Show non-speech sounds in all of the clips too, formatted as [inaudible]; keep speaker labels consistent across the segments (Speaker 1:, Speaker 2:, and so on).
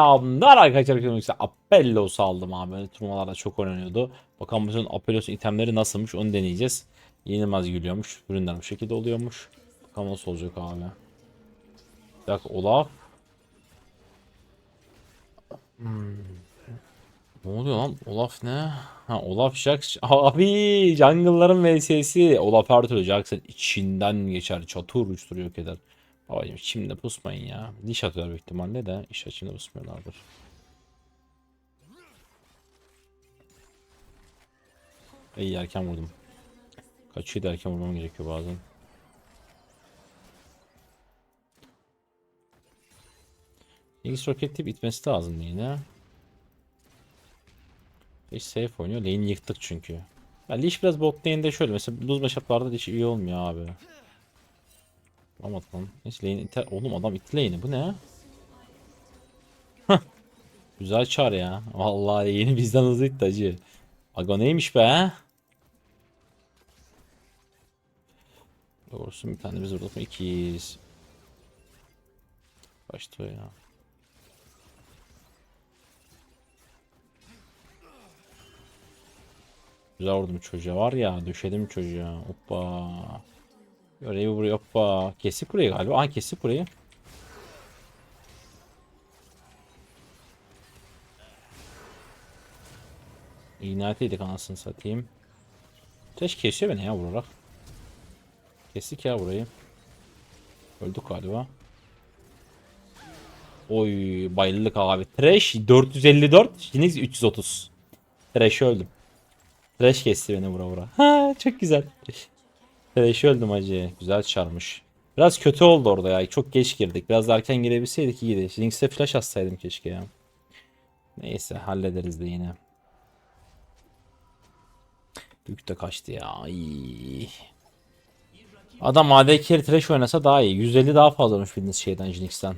Speaker 1: Selamlar arkadaşlar. Yoksa Apellos aldım abi. Böyle turnuvalarda çok oynanıyordu. Bakalım bu sezon Apellos'un itemleri nasılmış onu deneyeceğiz. Yenilmez gülüyormuş. Ürünler bu şekilde oluyormuş. Bakalım nasıl olacak abi. Bir dakika Olaf. Hmm. Ne oluyor lan? Olaf ne? Ha Olaf Jax. Abi jungle'ların VS'si. Olaf her türlü Jax'ın içinden geçer. Çatır uçturuyor yok. Babacım şimdi pusmayın ya. Diş atıyorlar büyük ihtimalle de iş açımda pusmuyorlardır. İyi erken vurdum. Kaçıyor da erken vurmam gerekiyor bazen. X roket tip itmesi lazım yine. Leash safe oynuyor. Lane'i yıktık çünkü. Ya Leash biraz bot lane'de şöyle. Mesela lose matchup'larda Leash iyi olmuyor abi. Lan. Neyse lane iter. Oğlum adam itti lane'i. Bu ne? Güzel çar ya. Vallahi yeni bizden hızlı itti acı. Aga neymiş be? Doğrusu bir tane biz mu? İkiyiz. Başta ya. Güzel vurdum çocuğa var ya düşedim çocuğa. Hoppa. Görevi buraya hoppa. Kesik burayı galiba. Aa kesik burayı. İğneteydik anasını satayım. Teş kesiyor beni ya vurarak. Kestik ya burayı. Öldük galiba. Oy bayıldık abi. Trash 454. Jinx 330. Trash öldüm. Trash kesti beni vura vura. Ha çok güzel. Trash öldüm acı. Güzel çarmış. Biraz kötü oldu orada ya. Çok geç girdik. Biraz daha erken girebilseydik iyiydi. Jinx'e flash atsaydım keşke ya. Neyse hallederiz de yine. Büyük de kaçtı ya. Ay. Adam AD carry trash oynasa daha iyi. 150 daha fazlamış bildiğiniz şeyden Jinx'ten.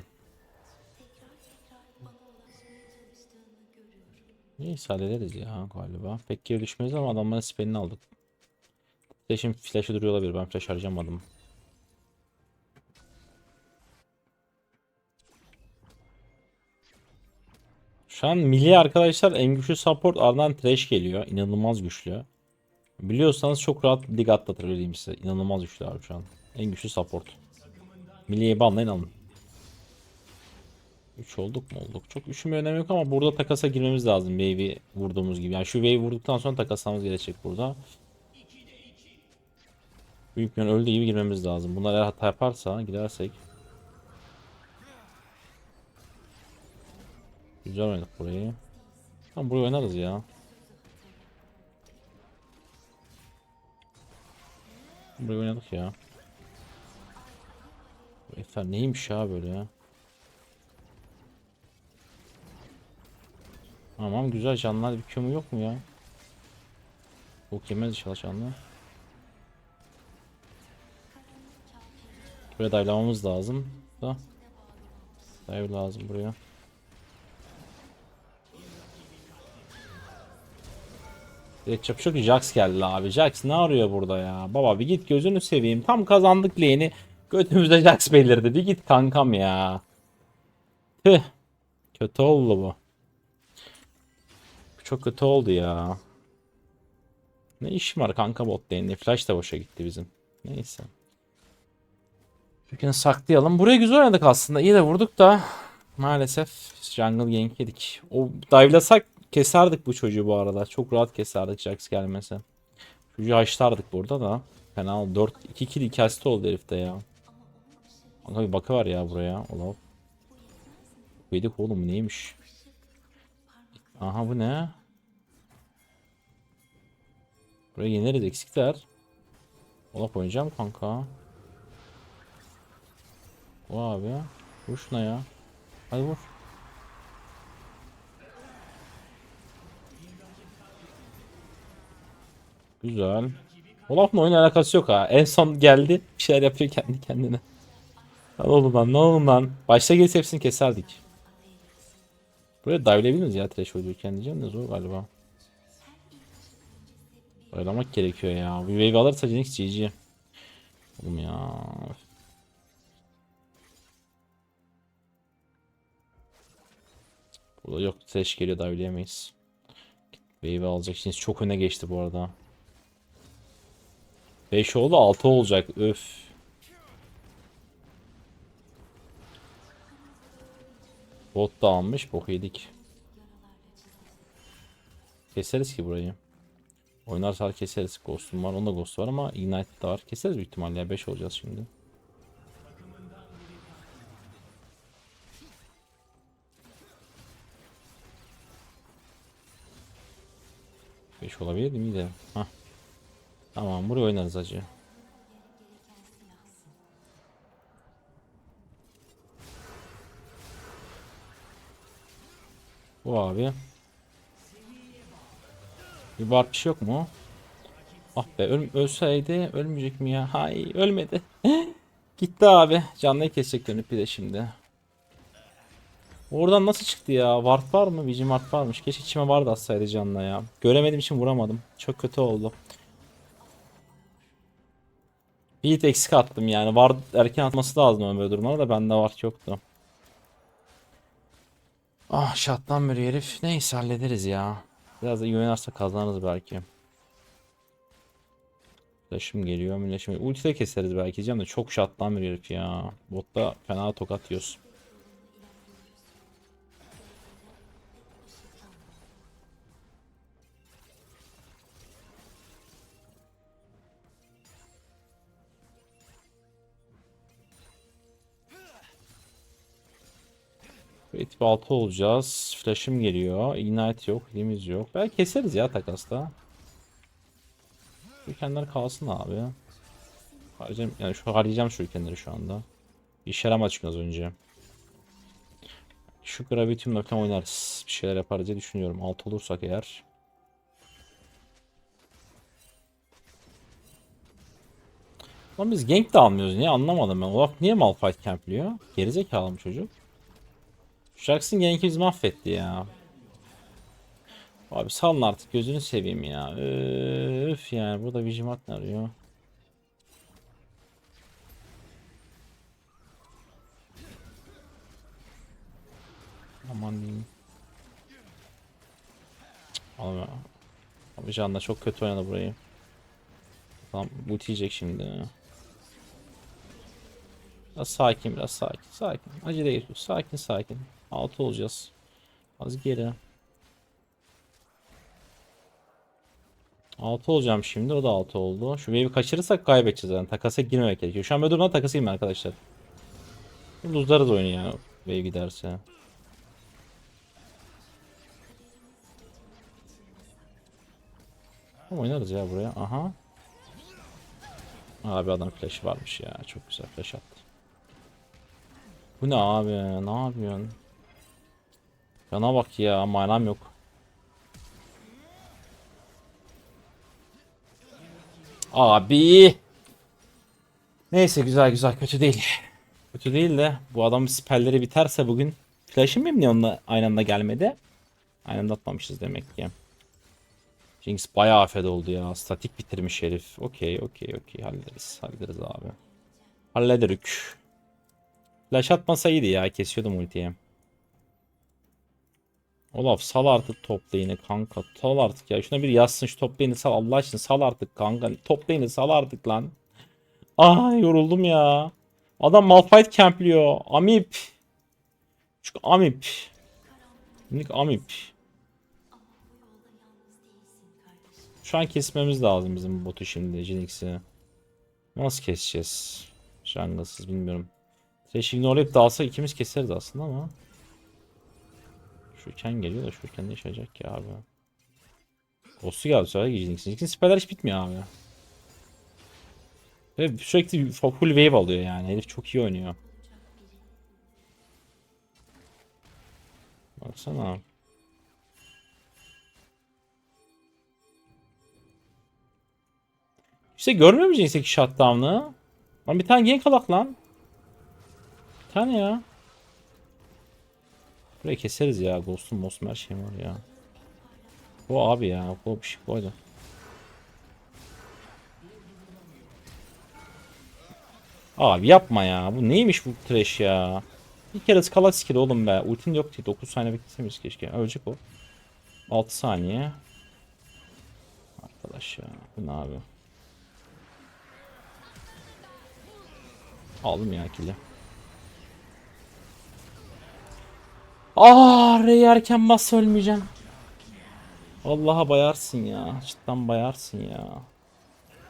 Speaker 1: Neyse hallederiz ya galiba. Pek geri düşmeyiz ama adamların spellini aldık. Flash'in flash'ı duruyor olabilir. Ben flash harcamadım. Şu an milli arkadaşlar en güçlü support ardından trash geliyor. İnanılmaz güçlü. Biliyorsanız çok rahat lig atlatır diyeyim size. İnanılmaz güçlü abi şu an. En güçlü support. Milliye banlayın alın. 3 olduk mu olduk. Çok üşüme önemi yok ama burada takasa girmemiz lazım wave'i vurduğumuz gibi. Yani şu wave vurduktan sonra takaslamamız gerekecek burada. Büyük bir öldüğü gibi girmemiz lazım. Bunlar eğer hata yaparsa gidersek. Güzel oynadık burayı. Tamam burayı oynarız ya. Burayı oynadık ya. Bu Efer neymiş ya böyle ya. Tamam güzel canlar bir kömü yok mu ya? Bok yemez inşallah canlı. Buraya dive'lamamız lazım da. Dive lazım buraya. Direkt yapacak ki Jax geldi abi. Jax ne arıyor burada ya? Baba bir git gözünü seveyim. Tam kazandık lane'i. Götümüzde Jax belirdi. Bir git kankam ya. Tüh. Kötü oldu bu. Çok kötü oldu ya. Ne işim var kanka bot lane'de. Flash da boşa gitti bizim. Neyse. Şükürü saklayalım. Buraya güzel oynadık aslında. İyi de vurduk da maalesef jungle gank yedik. O dive'lasak keserdik bu çocuğu bu arada. Çok rahat keserdik Jax gelmese. Çocuğu haşlardık burada da. Fena oldu. 4 2 kill 2 asist oldu herifte ya. Kanka bir bakı var ya buraya. Olaf. Yedik oğlum neymiş? Aha bu ne? Buraya yeneriz eksikler. Olaf oynayacağım kanka. O abi. Vur şuna ya. Hadi vur. Güzel. Olaf'la oyun alakası yok ha. En son geldi. Bir şeyler yapıyor kendi kendine. Lan oğlum lan ne oğlum lan. Başta gelse hepsini keserdik. Buraya dive'leyebilir miyiz ya trash oynarken diyeceğim de zor galiba. Oyalamak gerekiyor ya. Bir wave alırsa Jinx GG. Oğlum ya. Burada yok Thresh geliyor dive'leyemeyiz. Wave alacak. Şimdi çok öne geçti bu arada. 5 oldu 6 olacak. Öf. Bot da almış. Bok yedik. Keseriz ki burayı. Oynarsa keseriz. Ghost'um var. Onda Ghost var ama Ignite var. Keseriz büyük ihtimalle ya. 5 olacağız şimdi. Olabilir mi de? Hah. Tamam buraya oynarız acı. Bu abi. Bir bar bir şey yok mu? Ah be öl ölseydi ölmeyecek mi ya? Hay ölmedi. [laughs] Gitti abi. Canlıyı kesecek dönüp bir de şimdi. Oradan nasıl çıktı ya? Ward var mı? Vision Ward varmış. Keşke içime vardı atsaydı canla ya. Göremedim için vuramadım. Çok kötü oldu. Bir hit eksik attım yani. Ward erken atması lazım böyle durumlarda da bende Ward yoktu. Ah şattan bir herif. Neyse hallederiz ya. Biraz da iyi oynarsa kazanırız belki. Flash'ım geliyor. Flash'ım Ulti de keseriz belki diyeceğim de çok şattan bir herif ya. Botta fena tokat yiyoruz. Etip 6 olacağız. Flash'ım geliyor. Ignite yok. Hilimiz yok. Belki keseriz ya takasta. Şurikenler kalsın abi. Harcayacağım, yani şu harcayacağım şurikenleri şu anda. İşe yaramadı çünkü az önce. Şu Gravitium'la falan oynarız. Bir şeyler yaparız diye düşünüyorum. 6 olursak eğer. Lan biz gank de almıyoruz. Niye anlamadım ben. Olaf niye Malphite campliyor? Gerizekalı mı çocuk? Jackson bizi mahvetti ya. Abi salın artık gözünü seveyim ya. Öf yani burada Vigimat ne arıyor? Aman diyeyim. Abi, abi Can da çok kötü oynadı burayı. Tamam ulti yiyecek şimdi. Biraz sakin biraz sakin sakin. Acele geçiyor. Sakin sakin. Altı olacağız. Az geri. 6 olacağım şimdi. O da 6 oldu. Şu wave'i kaçırırsak kaybedeceğiz yani. Takasa girmemek gerekiyor. Şu an böyle durumda takasa girme arkadaşlar. Luzlarız oyunu yani. Wave giderse. Oynarız ya buraya. Aha. Abi adam flash varmış ya. Çok güzel flash attı. Bu ne abi? Ne yapıyorsun? Yana bak ya. Manam yok. Abi. Neyse güzel güzel kötü değil. Kötü değil de bu adamın spelleri biterse bugün flash'ım benim niye onunla aynı anda gelmedi? Aynı anda atmamışız demek ki. Jinx bayağı afet oldu ya. Statik bitirmiş herif. Okey okey okey hallederiz. Hallederiz abi. Hallederük. Flash atmasa iyiydi ya. Kesiyordum ultiyi. Olaf sal artık top lane'i kanka. Sal artık ya. Şuna bir yazsın şu top lane'i sal. Allah aşkına sal artık kanka. Top lane'i sal artık lan. Ah yoruldum ya. Adam Malphite campliyor. Amip. Çünkü Amip. Minik Amip. Şu an kesmemiz lazım bizim botu şimdi Jinx'i. Nasıl keseceğiz? Jungle'sız bilmiyorum. Thresh ignore'layıp dalsa ikimiz keseriz aslında ama. Şurken geliyor da şurken ne yaşayacak ki abi. Ghost'u geldi sonra Jinx'in. Jinx'in siperler hiç bitmiyor abi. Ve sürekli full wave alıyor yani. Herif çok iyi oynuyor. Baksana. İşte görmüyor musun Jinx'teki shutdown'ı? Lan bir tane gank alak lan. Bir tane ya. Burayı keseriz ya. Ghost'un Ghost'un her şeyim var ya. Bu abi ya. Bu bir şey koydu. Abi yapma ya. Bu neymiş bu trash ya? Bir kere skala skill oğlum be. Ultin yok ki. 9 saniye beklesemiz keşke. Ölecek o. 6 saniye. Arkadaş ya. Bu ne abi? Aldım ya kill'i. Ah Rey erken bas ölmeyeceğim. Allah'a bayarsın ya. Cidden bayarsın ya.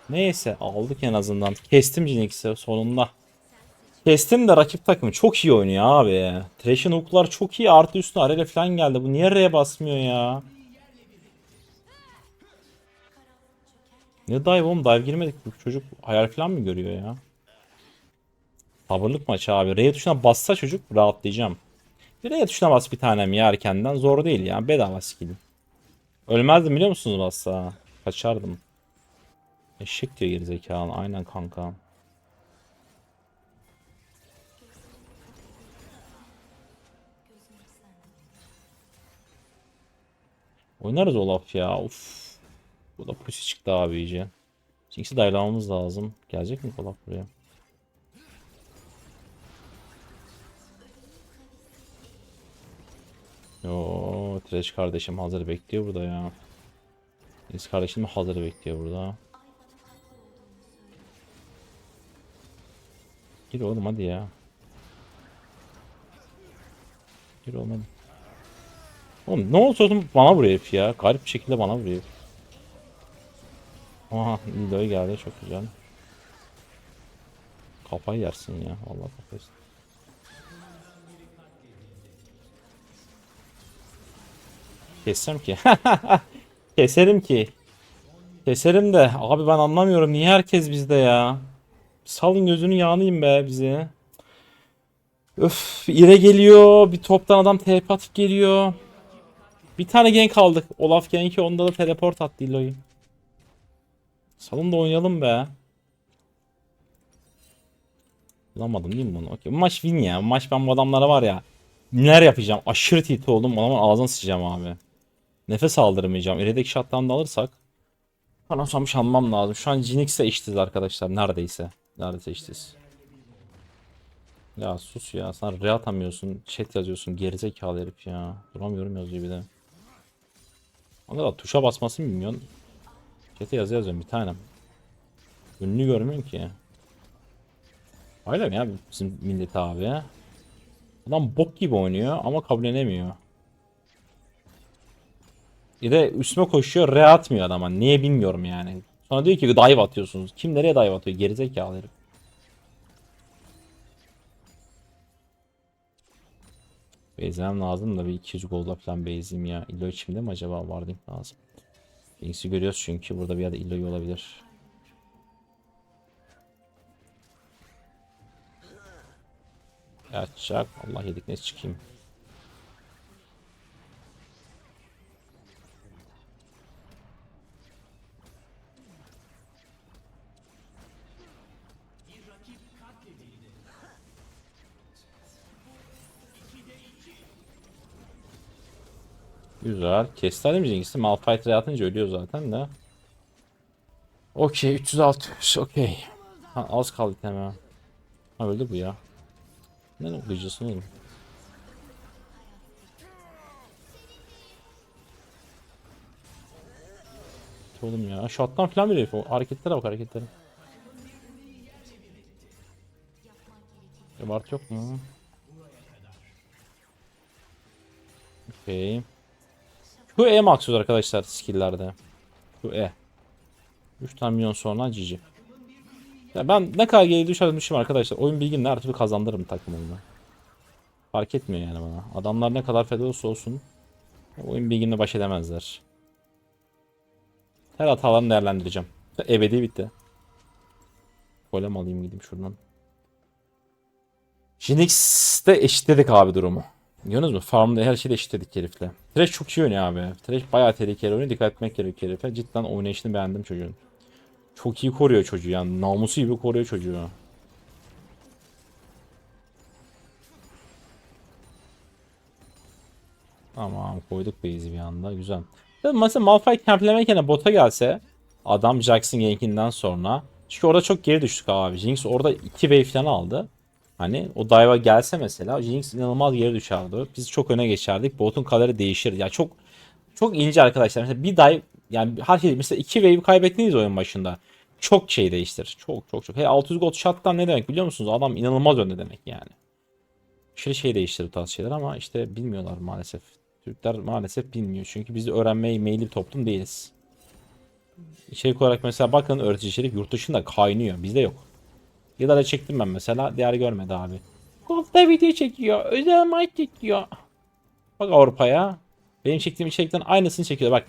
Speaker 1: Neyse aldık en azından. Kestim Jinx'i sonunda. Kestim de rakip takım çok iyi oynuyor abi. Thresh'in hook'lar çok iyi artı üstüne arele falan geldi. Bu niye R'ye basmıyor ya? Ne dive oğlum dive girmedik bu çocuk hayal falan mı görüyor ya? Sabırlık maçı abi. R tuşuna bassa çocuk rahatlayacağım. R tuşuna bas bir tanem ya erkenden zor değil ya bedava skill. Ölmezdim biliyor musunuz bassa? Kaçardım. Eşek diyor gerizekalı aynen kanka. Oynarız Olaf ya. Uf. Bu da pusi çıktı abi iyice. Jinx'i daylamamız lazım. Gelecek mi Olaf buraya? Yo, Trash kardeşim hazır bekliyor burada ya. Deniz kardeşim de hazır bekliyor burada. Gir oğlum hadi ya. Gir oğlum hadi. Oğlum ne olursa olsun bana vuruyor herif ya. Garip bir şekilde bana vuruyor. Aha Lilo'ya geldi çok güzel. Kafayı yersin ya. Vallahi kafayı Kessem ki. [laughs] Keserim ki. Keserim de. Abi ben anlamıyorum. Niye herkes bizde ya? Salın gözünü yağlayayım be bizi. Öf ire geliyor. Bir toptan adam TP atıp geliyor. Bir tane gank aldık. Olaf gank'i onda da teleport attı Illo'yu. Salın da oynayalım be. Bulamadım değil mi bunu? Okey. Bu maç win ya. Maç ben bu adamlara var ya. Neler yapacağım? Aşırı tilt oldum. Adamın ağzına sıçacağım abi. Nefes aldırmayacağım. İrideki shot'tan da alırsak. Anlasamış almam lazım. Şu an Jinx'le eşitiz arkadaşlar. Neredeyse. Neredeyse eşitiz. Ya sus ya. Sen re atamıyorsun. Chat yazıyorsun. Gerizekalı herif ya. Duramıyorum yazıyor bir de. Onda da tuşa basması mı bilmiyorsun? Chat'e yazı yazıyorum bir tanem. Ünlü görmüyorum ki. Öyle mi ya bizim millet abi? Adam bok gibi oynuyor ama kabullenemiyor. Bir de üstüme koşuyor re atmıyor adama. Niye bilmiyorum yani. Sonra diyor ki dive atıyorsunuz. Kim nereye dive atıyor? Gerizekalı herif. Bezmem lazım da bir 200 golda falan bezeyim ya. Illo içimde mi acaba? Warding lazım. Jinx'i görüyoruz çünkü burada bir yerde Illo'yu olabilir. Açacak. Allah yedik ne çıkayım. Güzel. Kestiler mi Jinx'i? Malphite atınca ölüyor zaten de. Okey 306. Okey. Ha, az kaldı hemen. Ha öldü bu ya. Ne okuyucusun oğlum? Oğlum ya. Shot'tan falan bir herif o. Hareketlere bak hareketlere. Bart yok mu? Okey. Şu E maksuz arkadaşlar skill'lerde. Şu E. 3 tane milyon sonra GG. Ya ben ne kadar geri düşermişim arkadaşlar. Oyun bilgimle her türlü kazandırırım takımımı. Fark etmiyor yani bana. Adamlar ne kadar feda olsa olsun. Oyun bilgimle baş edemezler. Her hatalarını değerlendireceğim. Ebedi bitti. Golem alayım gideyim şuradan. Jinx'te eşitledik abi durumu. Görüyorsunuz mu? Farmda her şeyde eşitledik herifle. Thresh çok iyi oynuyor abi. Thresh bayağı tehlikeli oynuyor. Dikkat etmek gerekiyor herife. Cidden oynayışını beğendim çocuğun. Çok iyi koruyor çocuğu yani. Namusu gibi koruyor çocuğu. Tamam koyduk base'i bir anda. Güzel. Tabii mesela Malphite camplemeyken bota gelse adam Jackson Gank'inden sonra çünkü orada çok geri düştük abi. Jinx orada 2 wave falan aldı. Hani o dive'a gelse mesela Jinx inanılmaz geri düşerdi. Biz çok öne geçerdik. Bot'un kaderi değişirdi. Yani çok çok ince arkadaşlar. Mesela bir dive yani her şey mesela iki wave kaybettiniz oyun başında. Çok şey değiştirir. Çok çok çok. Hey 600 gold shot'tan ne demek biliyor musunuz? Adam inanılmaz önde demek yani. Şöyle şey değiştirir bu tarz şeyler ama işte bilmiyorlar maalesef. Türkler maalesef bilmiyor. Çünkü biz de öğrenmeye meyilli toplum değiliz. İçerik olarak mesela bakın öğretici içerik yurt dışında kaynıyor. Bizde yok. Yıllara çektim ben mesela. Değer görmedi abi. Gold'da video çekiyor. Özel maç çekiyor. Bak Avrupa'ya. Benim çektiğim içerikten aynısını çekiyor. Bak.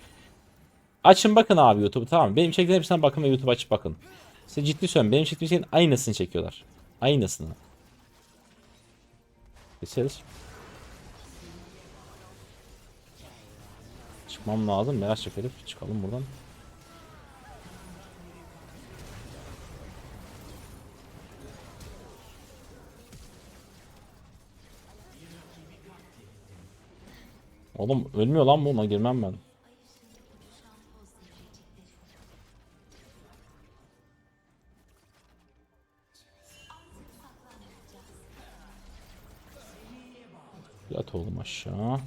Speaker 1: Açın bakın abi YouTube'u tamam? Benim çektiğim hepsinden bakın ve YouTube açıp bakın. Size ciddi söylüyorum. Benim çektiğim şeyin aynısını çekiyorlar. Aynısını. Keseriz. Çıkmam lazım. Merak çekelim. Çıkalım buradan. Oğlum ölmüyor lan bu. Ona girmem ben. Yat oğlum aşağı.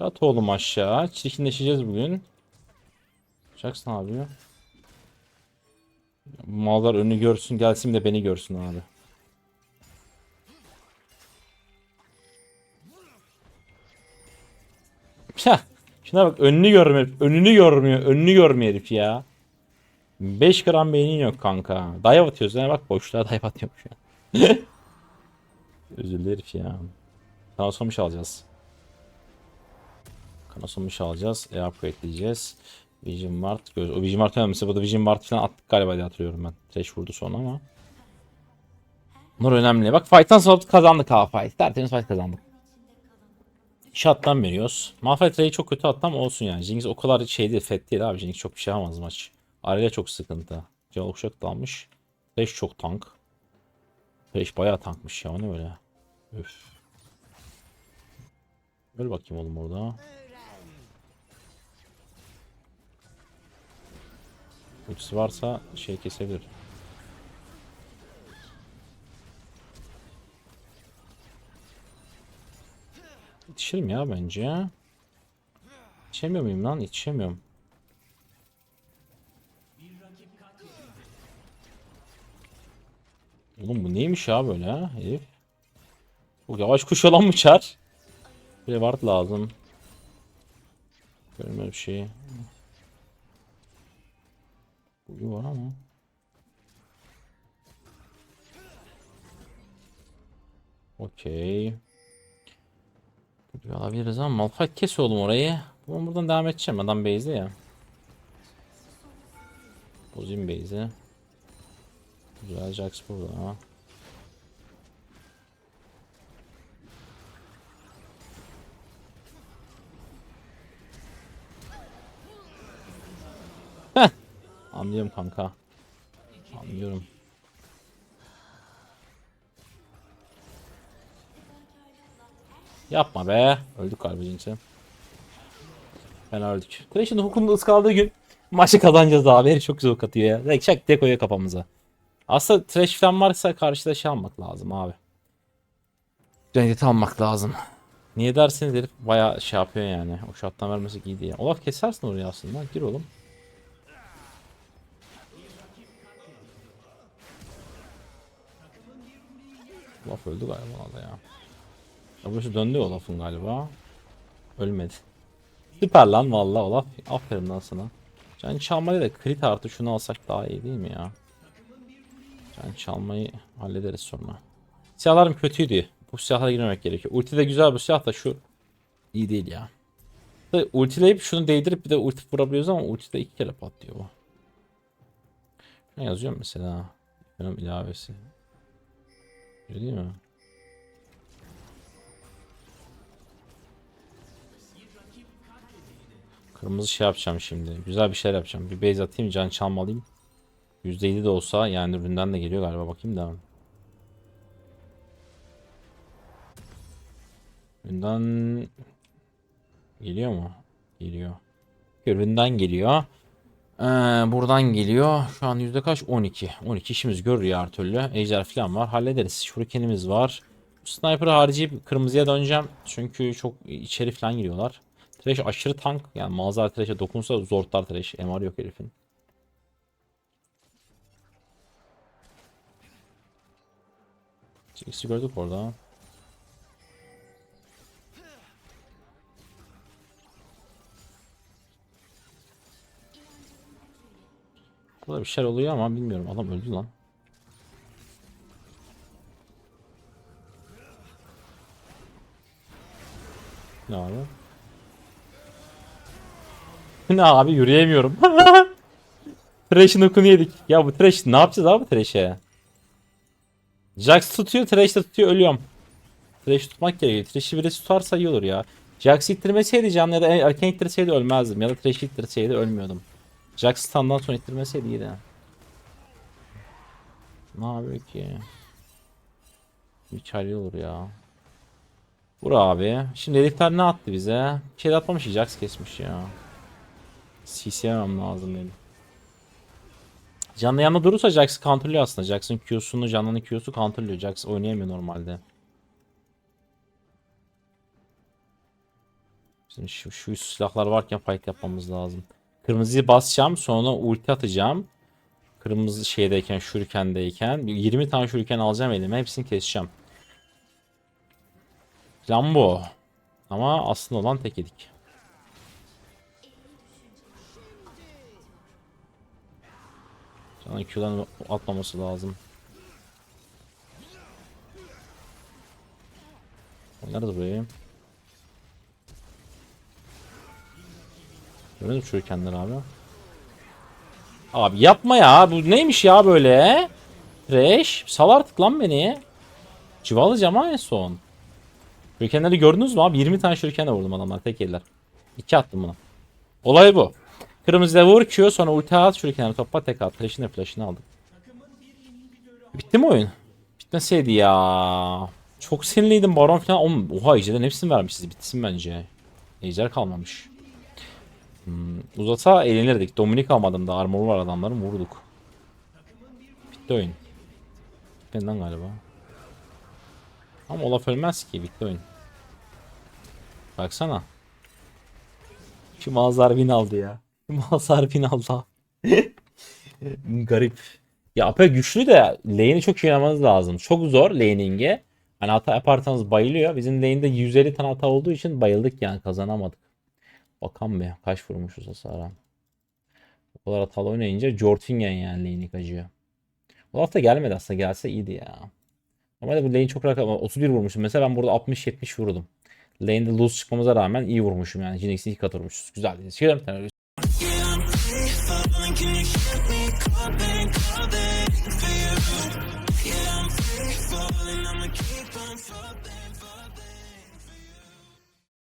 Speaker 1: Yat oğlum aşağı. Çirkinleşeceğiz bugün. Jax ne yapıyor? Mallar önünü görsün gelsin de beni görsün abi. Heh, şuna bak önünü görmüyor. Önünü görmüyor. Önünü görmüyor herif ya. 5 gram beynin yok kanka. Dive atıyoruz. Yani bak boşluğa dive atıyormuş ya. [laughs] Özürlü herif ya. Kanasomuş alacağız. Kanasomuş alacağız. E upgradeleyeceğiz. Vision Ward. Göz. O Vision Ward önemlisi. Bu da Vision Ward falan attık galiba diye hatırlıyorum ben. Trash vurdu sonra ama. Bunlar önemli. Bak fight'tan sonra kazandık ha fight. Tertemiz fight kazandık. Shot'tan veriyoruz. Malphite Ray'i çok kötü attı ama olsun yani. Jinx o kadar şey değil, fet değil abi. Jinx çok bir şey yapamaz maç. Araya çok sıkıntı. Canol Shock dalmış. Thresh çok tank. Thresh bayağı tankmış ya. O ne böyle? Öf. Öl bakayım oğlum orada. Ultisi varsa şey kesebilir. Yetişirim ya bence. Yetişemiyor muyum lan? Yetişemiyorum. Oğlum bu neymiş ya böyle ha herif? Bu yavaş kuş olan mı çar? Bir ward lazım. Görmüyor bir şey. Buyu var ama. Okey. Buyu alabiliriz ama Malphite kes oğlum orayı. Ben buradan devam edeceğim. Adam base'de ya. Bozayım base'i. Güzel Jax burada. Heh. Anlıyorum kanka. Anlıyorum. Yapma be. Öldük galiba Jinx'e. Fena öldük. Thresh'in hukukunda ıskaldığı gün maçı kazanacağız abi. Herif çok güzel hook atıyor ya. Direkt şak diye koyuyor kafamıza. Aslında Thresh falan varsa karşıda şey almak lazım abi. Reddit almak lazım. Niye derseniz herif bayağı şey yapıyor yani. O şattan vermesi iyi diye. Olaf kesersin oraya aslında. Gir oğlum. Olaf öldü galiba orada ya. Ya burası döndü Olaf'ın galiba. Ölmedi. Süper lan vallahi Olaf. Aferin lan sana. Can çalmayı da crit artı şunu alsak daha iyi değil mi ya? Can çalmayı hallederiz sonra. Silahlarım kötüydü. Bu silahlara girmemek gerekiyor. Ulti de güzel bu silah da şu iyi değil ya. Ultileyip şunu değdirip bir de ulti vurabiliyoruz ama ulti de iki kere patlıyor bu. Ne yazıyorum mesela? Benim ilavesi. Öyle değil mi? Kırmızı şey yapacağım şimdi. Güzel bir şeyler yapacağım. Bir base atayım can çalmalıyım. %7 de olsa yani üründen de geliyor galiba bakayım da. Üründen geliyor mu? Geliyor. Üründen geliyor. Ee, buradan geliyor. Şu an yüzde kaç? 12. 12 işimiz görür ya her türlü. Ejder falan var. Hallederiz. Shuriken'imiz var. Sniper'ı harcayıp kırmızıya döneceğim. Çünkü çok içeri falan giriyorlar. Thresh aşırı tank. Yani Malzar Thresh'e dokunsa zortlar Thresh. MR yok herifin. X'i gördük orada. Burada bir şeyler oluyor ama bilmiyorum. Adam öldü lan. Ne abi? [laughs] Ne abi yürüyemiyorum. [laughs] Thresh'in okunu yedik. Ya bu Thresh ne yapacağız abi Thresh'e? Jax tutuyor, Thresh de tutuyor, ölüyorum. Thresh tutmak gerekiyor. Thresh'i birisi tutarsa iyi olur ya. Jax ittirmeseydi canlı ya da erken ittirseydi ölmezdim. Ya da Thresh ittirseydi ölmüyordum. Jax standdan sonra ittirmeseydi iyiydi. Ne yapıyor ki? Mükemmel olur ya. Vur abi. Şimdi herifler ne attı bize? Bir şey de atmamış Jax kesmiş ya. CC'lemem lazım benim. Canlı yanında durursa Jax counterlıyor aslında. Jax'ın Q'sunu, canlının Q'su counterlıyor. Jax oynayamıyor normalde. Bizim şu, şu silahlar varken fight yapmamız lazım. Kırmızıyı basacağım. Sonra ulti atacağım. Kırmızı şeydeyken, şurikendeyken. bir 20 tane şuriken alacağım elime. Hepsini keseceğim. Plan bu. Ama aslında olan tek yedik. Sana Q'dan atmaması lazım. Oynarız burayı. Görelim şurikenler abi. Abi yapma ya. Bu neymiş ya böyle? Trash. Sal artık lan beni. Civalayacağım ha en son. Şurikenleri gördünüz mü abi? 20 tane şurikenle vurdum adamlar tek eller. 2 attım buna. Olay bu. Kırmızıda vur Q sonra ulti at şurikenleri topla tek at. Flash'ını flash'ını aldık. Bitti mi oyun? Bitmeseydi ya. Çok sinirliydim baron falan. Oha ejderden hepsini vermişiz. Bitsin bence. Ejder kalmamış. Hmm, uzasa eğlenirdik. Dominik almadım da armor var adamların vurduk. Bitti oyun. Benden galiba. Ama Olaf ölmez ki bitti oyun. Baksana. Şu Malzar win aldı ya. Malzar win aldı. Garip. Ya Ape güçlü de lane'i çok iyi oynamanız lazım. Çok zor laning'e. Hani hata yaparsanız bayılıyor. Bizim lane'de 150 tane hata olduğu için bayıldık yani kazanamadık. Bakan be kaç vurmuşuz hasara. O kadar hatalı oynayınca Jortingen yani lane'i kaçıyor. Bu hafta gelmedi aslında gelse iyiydi ya. Normalde bu lane çok rahat ama 31 vurmuşum. Mesela ben burada 60-70 vurdum. Lane'de lose çıkmamıza rağmen iyi vurmuşum yani. Jinx'in iki kat vurmuşuz. Güzel. Bir tane.
Speaker 2: Can you hear me calling, calling?